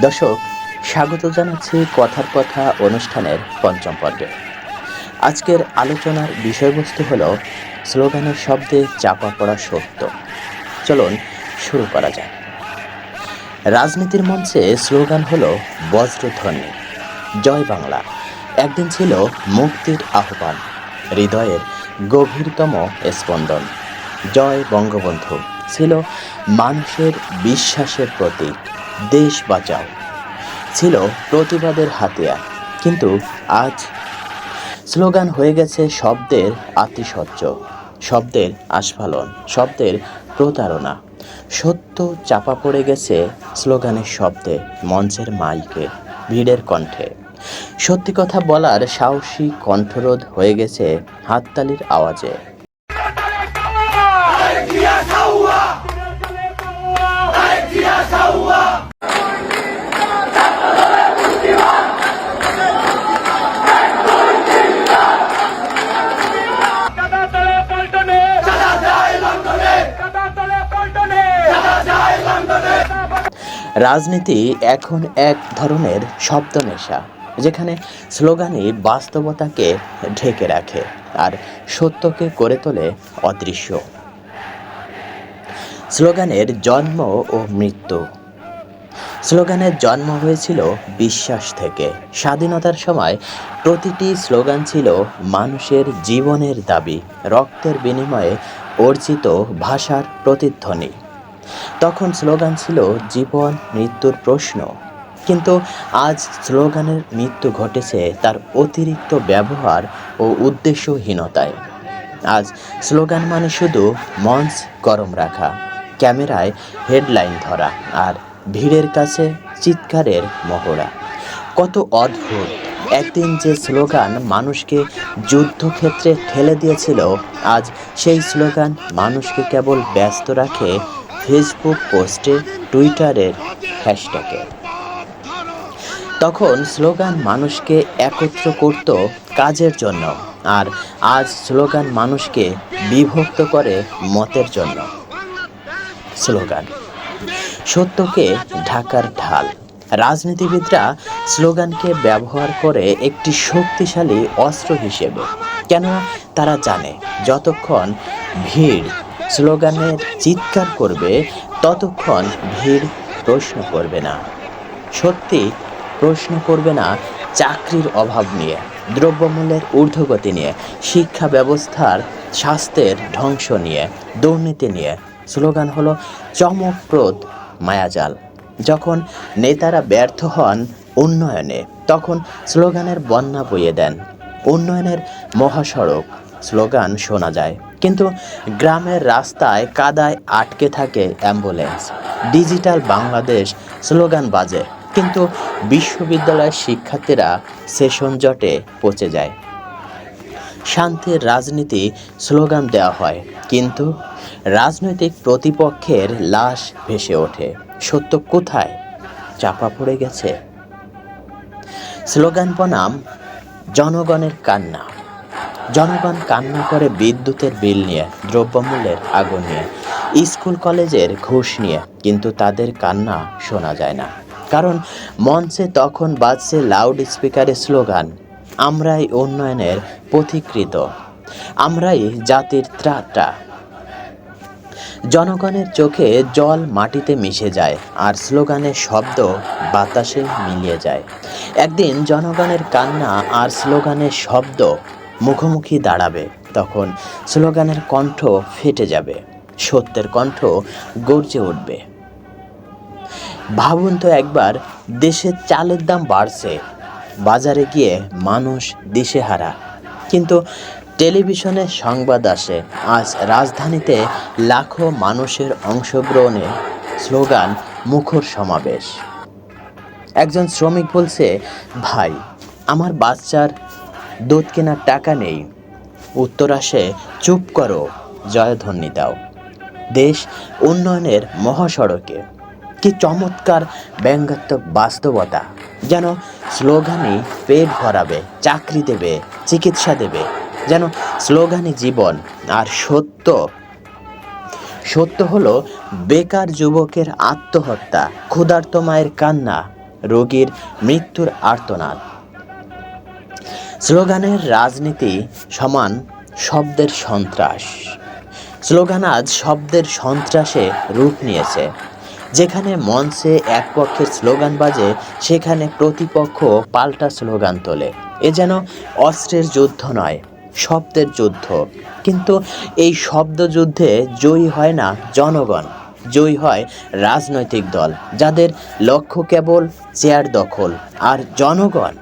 দর্শক, স্বাগত জানাচ্ছি কথার কথা অনুষ্ঠানের পঞ্চম পর্বে। আজকের আলোচনার বিষয়বস্তু হল স্লোগানের শব্দে চাপা পড়া সত্য। চলুন শুরু করা যাক। রাজনীতির মঞ্চে স্লোগান হলো বজ্রধ্বনি, জয় বাংলা। একদিন ছিল মুক্তির আহ্বান, হৃদয়ের গভীরতম স্পন্দন। জয় বঙ্গবন্ধু। ছিল মানুষের বিশ্বাসের প্রতীক। দেশ বাঁচাও। ছিল প্রতিবাদের হাতিয়ার। কিন্তু আজ স্লোগান হয়ে গেছে শব্দের আতিশয্য, শব্দের আস্ফালন, শব্দের প্রতারণা। সত্য চাপা পড়ে গেছে স্লোগানের শব্দে, মঞ্চের মাইকে, ভিড়ের কণ্ঠে। সত্যি কথা বলার সাহসী কণ্ঠরোধ হয়ে গেছে হাততালির আওয়াজে। রাজনীতি এখন এক ধরনের শব্দ নেশা যেখানে স্লোগানই বাস্তবতাকে ঢেকে রাখে আর সত্যকে করে তোলে অদৃশ্য। স্লোগানের জন্ম ও মৃত্যু। স্লোগানের জন্ম হয়েছিল বিশ্বাস থেকে। স্বাধীনতার সময় প্রতিটি স্লোগান ছিল মানুষের জীবনের দাবি, রক্তের বিনিময়ে অর্জিত ভাষার প্রতিধ্বনি। তখন স্লোগান ছিল জীবন, মৃত্যুর প্রশ্ন। কিন্তু আজ স্লোগানের মৃত্যু ঘটেছে তার অতিরিক্ত ব্যবহার ও উদ্দেশ্যহীনতায়। আজ স্লোগান মানে শুধু মঞ্চ গরম রাখা। ক্যামেরায় হেডলাইন ধরা আর ভিড়ের কাছে চিৎকারের মহড়া। কত অদ্ভুত। একদিন যে স্লোগান মানুষকে যুদ্ধক্ষেত্রে ঠেলে দিয়েছিল, আজ সেই স্লোগান মানুষকে কেবল ব্যস্ত রাখে ফেসবুক পোস্টে, টুইটারের হ্যাশট্যাগে। তখন স্লোগান মানুষকে একত্র করত কাজের জন্য, আর আজ স্লোগান মানুষকে বিভক্ত করে মতের জন্য। স্লোগান। সত্যকে ঢাকার ঢাল। রাজনীতিবিদরা স্লোগানকে ব্যবহার করে একটি শক্তিশালী অস্ত্র হিসেবে। কেননা তারা জানে, যতক্ষণ ভিড় স্লোগানের চিৎকার করবে, ততক্ষণ ভিড় প্রশ্ন করবে না। সত্যি প্রশ্ন করবে না চাকরির অভাব নিয়ে, দ্রব্যমূল্যের ঊর্ধ্বগতি নিয়ে, শিক্ষা ব্যবস্থার স্বাস্থ্যের ধ্বংস নিয়ে, দুর্নীতি নিয়ে স্লোগান হলো, চমকপ্রদ মায়াজাল। যখন নেতারা ব্যর্থ হন উন্নয়নে, তখন স্লোগানের বন্যা বইয়ে দেন। উন্নয়নের মহাসড়ক, স্লোগান শোনা যায়। কিন্তু গ্রামের রাস্তায় কাদায় আটকে থাকে অ্যাম্বুলেন্স। ডিজিটাল বাংলাদেশ স্লোগান বাজে। কিন্তু বিশ্ববিদ্যালয়ের শিক্ষার্থীরা সেশন জটে পচে যায়। শান্তির রাজনীতি স্লোগান দেওয়া হয়। কিন্তু রাজনৈতিক প্রতিপক্ষের লাশ ভেসে ওঠে। সত্য কোথায়? চাপা পড়ে গেছে। স্লোগান বনাম জনগণের কান্না। জনগণ কান্না করে বিদ্যুতের বিল নিয়ে, দ্রব্যমূল্যের আগুন নিয়ে, স্কুল কলেজের ঘুষ নিয়ে, কিন্তু তাদের কান্না শোনা যায় না। কারণ মঞ্চে তখন বাজছে লাউড স্পিকারের স্লোগান, আমরাই উন্নয়নের পথিকৃত। আমরাই জাতির ত্রাতা। জনগণের চোখে জল মাটিতে মিশে যায়, আর স্লোগানের শব্দ বাতাসে মিলিয়ে যায়। একদিন জনগণের কান্না আর স্লোগানের শব্দ মুখোমুখি দাঁড়াবে, তখন স্লোগানের কণ্ঠ ফেটে যাবে, সত্যের কণ্ঠ গর্জে উঠবে। ভাবুন তো একবার, দেশের চালের দাম বাড়ছে, বাজারে গিয়ে মানুষ দিশেহারা। কিন্তু টেলিভিশনে সংবাদ আসে, আজ রাজধানীতে লাখো মানুষের অংশগ্রহণে স্লোগান, মুখর সমাবেশ। একজন শ্রমিক বলছে, ভাই, আমার বাচ্চার দুধ কেনার টাকা নেই। উত্তর আসে, চুপ করো, জয়ধ্বনি দাও। দেশ উন্নয়নের মহাসড়কে কি চমৎকার ব্যঙ্গাত্মক বাস্তবতা। যেন স্লোগানই পেট ভরাবে, চাকরি দেবে, চিকিৎসা দেবে। যেন স্লোগানই জীবন আর সত্য। সত্য হলো বেকার যুবকের আত্মহত্যা, ক্ষুধার্ত মায়ের কান্না, রোগীর মৃত্যুর আর্তনাদ। স্লোগানের রাজনীতি সমান শব্দের সন্ত্রাস। স্লোগান আজ শব্দের সন্ত্রাসে রূপ নিয়েছে। যেখানে মঞ্চে এক পক্ষের স্লোগান বাজে, সেখানে প্রতিপক্ষ পাল্টা স্লোগান তোলে। এ যেন অস্ত্রের যুদ্ধ নয়, শব্দের যুদ্ধ। কিন্তু এই শব্দযুদ্ধে জয়ী হয় না জনগণ, জয়ী হয় রাজনৈতিক দল, যাদের লক্ষ্য কেবল চেয়ার দখল আর জনগণ।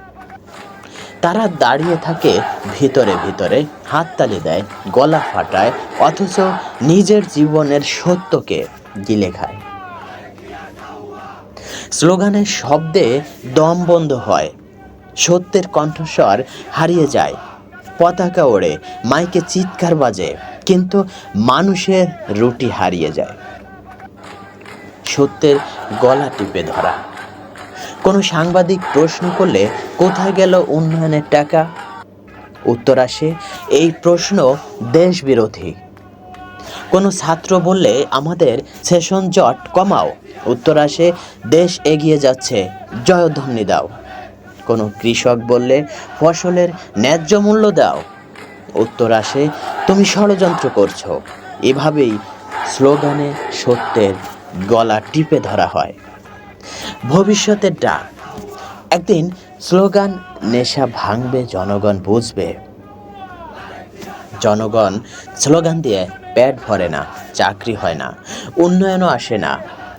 তারা দাঁড়িয়ে থাকে ভিতরে ভিতরে, হাততালি দেয়, গলা ফাটায়, অথচ নিজের জীবনের সত্যকে গিলে খায়। স্লোগানের শব্দে দম বন্ধ হয়। সত্যের কণ্ঠস্বর হারিয়ে যায়। পতাকা ওড়ে, মাইকে চিৎকার বাজে, কিন্তু মানুষের রুটি হারিয়ে যায়। সত্যের গলা টিপে ধরা। কোনো সাংবাদিক প্রশ্ন করলে, কোথায় গেল উন্নয়নের টাকা? উত্তর আসে, এই প্রশ্ন দেশ বিরোধী কোনো ছাত্র বললে আমাদের সেশন জট কমাও। উত্তর আসে, দেশ এগিয়ে যাচ্ছে, জয়ধ্বনি দাও। কোনো কৃষক বললে ফসলের ন্যায্য মূল্য দাও। উত্তর আসে, তুমি ষড়যন্ত্র করছ। এভাবেই স্লোগানে সত্যের গলা টিপে ধরা হয়। ভবিষ্যতের ডাক। একদিন স্লোগান, নেশা ভাঙবে, জনগণ বুঝবে। জনগণ স্লোগান দিয়ে পেট ভরে না, চাকরি হয় না, উন্নয়নও আসে না।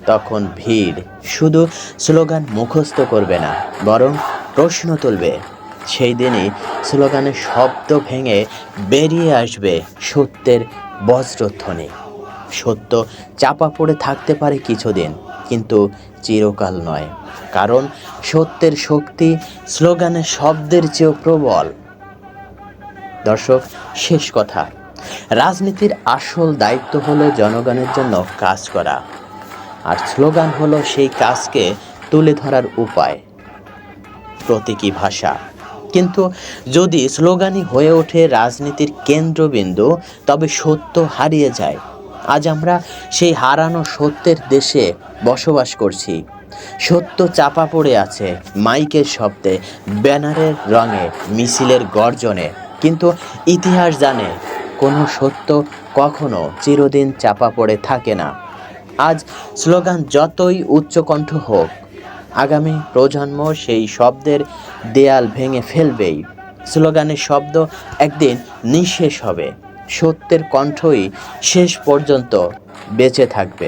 তখন ভিড় শুধু স্লোগান মুখস্থ করবে না, বরং প্রশ্ন তুলবে। সেই দিনই স্লোগানের শব্দ ভেঙে বেরিয়ে আসবে সত্যের বজ্রধ্বনি। সত্য চাপা পড়ে থাকতে পারে কিছুদিন, কিন্তু চিরকাল নয়, কারণ সত্যের শক্তি স্লোগানের শব্দের চেয়েও প্রবল। দর্শক, শেষ কথা। রাজনীতির আসল দায়িত্ব হলো জনগণের জন্য কাজ করা। আর স্লোগান হলো সেই কাজকে তুলে ধরার উপায়। প্রতীকী ভাষা। কিন্তু যদি স্লোগানই হয়ে ওঠে রাজনীতির কেন্দ্রবিন্দু, তবে সত্য হারিয়ে যায়। আজ আমরা সেই হারানো সত্যের দেশে বসবাস করছি। সত্য চাপা পড়ে আছে মাইকের শব্দে, ব্যানারের রঙে, মিছিলের গর্জনে। কিন্তু ইতিহাস জানে কোনো সত্য কখনো চিরদিন চাপা পড়ে থাকে না। আজ স্লোগান যতই উচ্চকণ্ঠ হোক, আগামী প্রজন্ম সেই শব্দের দেয়াল ভেঙে ফেলবেই। স্লোগানের শব্দ একদিন নিঃশেষ হবে, সত্যের কণ্ঠই শেষ পর্যন্ত বেঁচে থাকবে।